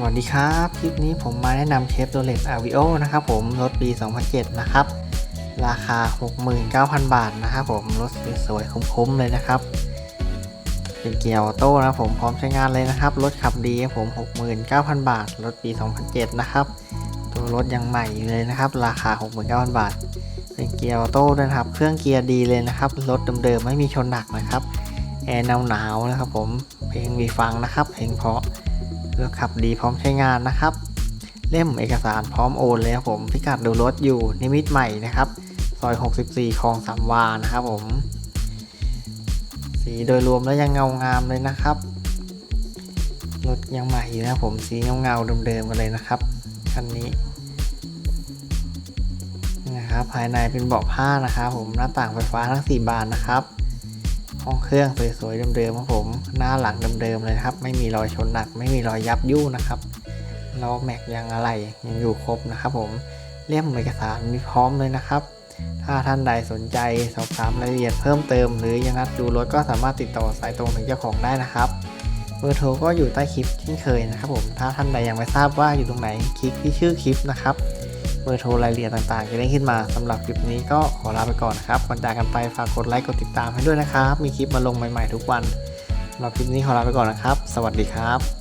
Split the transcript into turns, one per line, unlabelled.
สวัสดีครับ คลิปนี้ผมมาแนะนำเชฟโรเลตอาวิโอนะครับผม รถปี 2007 นะครับ ราคา 69,000 บาทนะครับผม รถสวยๆคุ้มๆเลยนะครับ เป็นเกียร์ออโต้นะผมพร้อมใช้งานเลยนะครับ รถขับดีผม 69,000 บาท รถปี 2007 นะครับ ตัวรถยังใหม่อยู่เลยนะครับ ราคา 69,000 บาท เป็นเกียร์ออโต้ด้วยนะครับ เครื่องเกียร์ดีเลยนะครับ รถเดิมๆไม่มีชนหนักนะครับ แอร์หนาวๆนะครับผม เพลงมีฟังนะครับ เพลงเพราะ เครื่อขับดีพร้อมใช้งานนะครับ เล่มเอกสารพร้อมโอนเลยครับผมพิกัดดูรถอยู่นิมิตใหม่นะครับซอย 64คลองสามวานะครับผม สีโดยรวมแล้วยังเงางามเลยนะครับรถยังใหม่อยู่นะครับผมสีเงาเงาเดิมๆกันเลยนะครับคันนี้นะครับภายในเป็นเบาะผ้านะครับผมหน้าต่างไฟฟ้าทั้ง 4 บานนะครับ ห้องเครื่องสวยๆเดิมๆครับผม หน้าหลังเดิมๆเลยครับ ไม่มีรอยชนหนัก ไม่มีรอยยับยุ่นะครับล้อแม็กยังอะไรยังอยู่ครบนะครับผมเล่มเอกสารมีพร้อมเลยนะครับ ถ้าท่านใดสนใจสอบถามรายละเอียดเพิ่มเติม หรือยังนัดดูรถก็สามารถติดต่อสายตรงถึงเจ้าของได้นะครับเบอร์โทรก็อยู่ใต้คลิปเช่นเคยนะครับผมถ้าท่านใดยังไม่ทราบว่าอยู่ตรงไหนคลิกที่ชื่อคลิปนะครับ บอร์โทรรายละเอียดต่างๆ จะได้ขึ้นมาสำหรับคลิปนี้ก็ขอลาไปก่อนนะครับก่อนจากกันไปฝากกดไลค์กดติดตามให้ด้วยนะครับ มีคลิปมาลงใหม่ๆทุกวันสำหรับคลิปนี้ขอลาไปก่อนนะครับ สวัสดีครับ